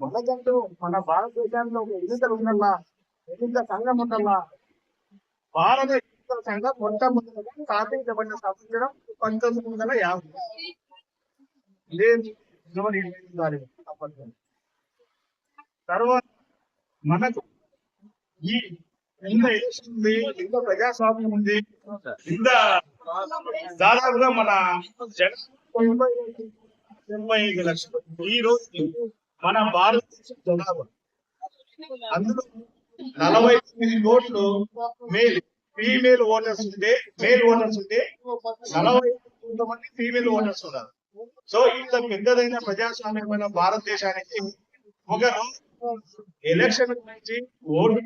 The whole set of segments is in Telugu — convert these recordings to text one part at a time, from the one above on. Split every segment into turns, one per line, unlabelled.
మనకంటూ మన భారతదేశంలో ఒక ఎన్నికలు ఉండాలా ఎన్నికల సంఘం భారత ఎన్నికల సంఘం మొట్టమొదటిగా స్థాపించబడిన సంవత్సరం పంతొమ్మిది వందల యాభై. తర్వాత మనకు ఈ ఇంత ఎలక్షన్ ఉంది ఇంత ప్రజాస్వామ్యం ఉంది. ఇంత దాదాపుగా మన జనాభా ముప్పై ఐదు లక్షలు. ఈ రోజు మన భారతదేశం జనాభా. అందులో నలభై తొమ్మిది కోట్లు మేల్. ఫీమేల్ ఓటర్స్ ఉంటే మేల్ ఓటర్స్ ఉంటే నలభై మంది ఫీమేల్ ఓటర్స్ ఉన్నారు. సో ఇంత పెద్దదైన ప్రజాస్వామ్యమైన భారతదేశానికి ఒక ఎలక్షన్ గురించి ఓటు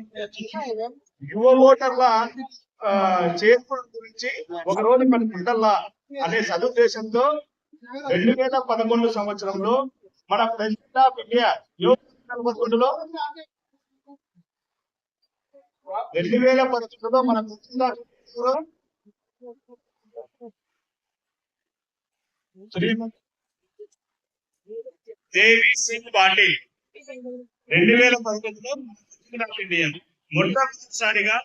యువ ఓటర్ల ఆ, గురించి ఒక రోజు మనకు ఉండాలా అనే సదుద్దేశంతో రెండు వేల పదకొండు సంవత్సరంలో మన ప్రెసిడెంట్ ఆఫ్ ఇండియా పదకొండులో రెండు వేల పదకొండులో మన ప్రెసిడెంట్ ఆఫ్ ఇండియాలో దేవి సింగ్ పాటిల్ రెండు వేల పదకొండులో ప్రెసిడెంట్ ఆఫ్ ఇండియా మొట్టమొదటిసారిగా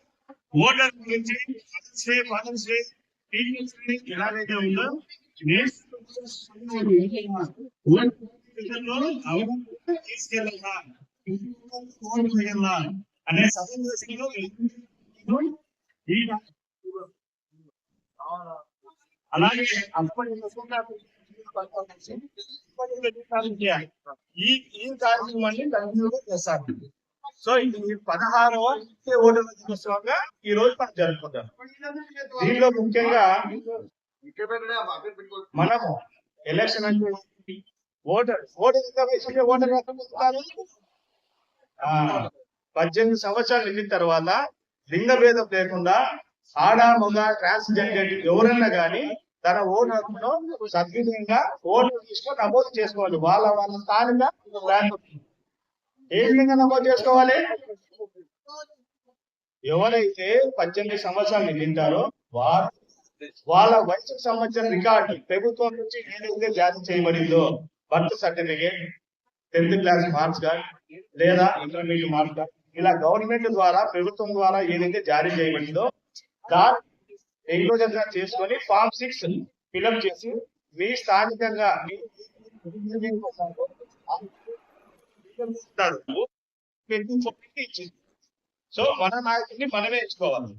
ఓటర్ గురించి father's day father's day teacher's day ఎలాగైతే ఉందో అవగాహన తీసుకెళ్ళాలా అనే సమావేశంలో అలాగే ఈ ఈ కార్యక్రమాన్ని కంటిన్యూగా చేస్తారు సో ఇది పదహారవ ఓటర్ల దినోత్సవంగా ఈ రోజు మనం జరుపుకుంటాం. దీనిలో ముఖ్యంగా మనము ఎలక్షన్ అంటే ఓటర్ ఓటర్ ఎంత వయసు ఓటర్ ఎక్కడ పొందుతారు? ఆ, పద్దెనిమిది సంవత్సరాలు నిండిన తర్వాత లింగ భేదం లేకుండా ఆడ మగ ట్రాన్స్జెండర్ ఎవరన్నా గాని తన ఓటర్ను సద్విధంగా ఓటు తీసుకొని నమోదు చేసుకోవాలి. వాళ్ళ వాళ్ళ స్థానంగా ఏ విధంగా నమోదు చేసుకోవాలి? ఎవరైతే పద్దెనిమిది సంవత్సరాలు నిండింటారో వారు వాళ్ళ వయసుకు సంబంధించిన రికార్డు ప్రభుత్వం నుంచి ఏదైతే జారీ చేయబడిందో birth certificate tenth class marks card లేదా ఇంటర్మీడియట్ మార్క్స్ కార్డ్ ఇలా గవర్నమెంట్ ద్వారా ప్రభుత్వం ద్వారా ఏదైతే జారీ చేయబడిందో దాన్ని ఎన్క్లోజర్గా చేసుకొని ఫామ్ సిక్స్ ఫిలప్ చేసి మీ స్థానికంగా సో మన నాయకుడిని మనమే ఎంచుకోవాలి.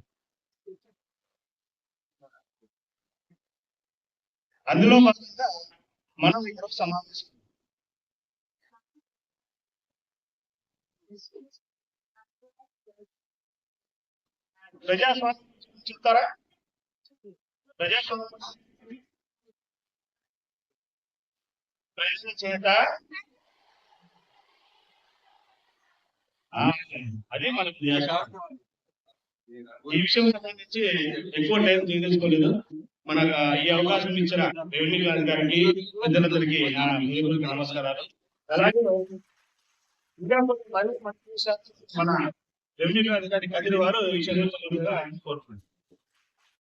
అందులో భాగంగా మనం ఇక్కడ సమావేశం ప్రజాస్వామ్యం చూస్తారా? ప్రజాస్వామ్యం ప్రజల చేత అదే మన ప్రజాస్వామ్యం ఈ విషయం సంబంధించి ఎక్కువ టైం తీసుకోలేదు. మన ఈ అవకాశం ఇచ్చిన రెవెన్యూ గారి గారికి పెద్దలందరికీ నమస్కారాలు. అలాగే ఇంకా మన రెవెన్యూ అధికారి కదిరి వారు ఈ విషయంలో కోరుకుంటున్నారు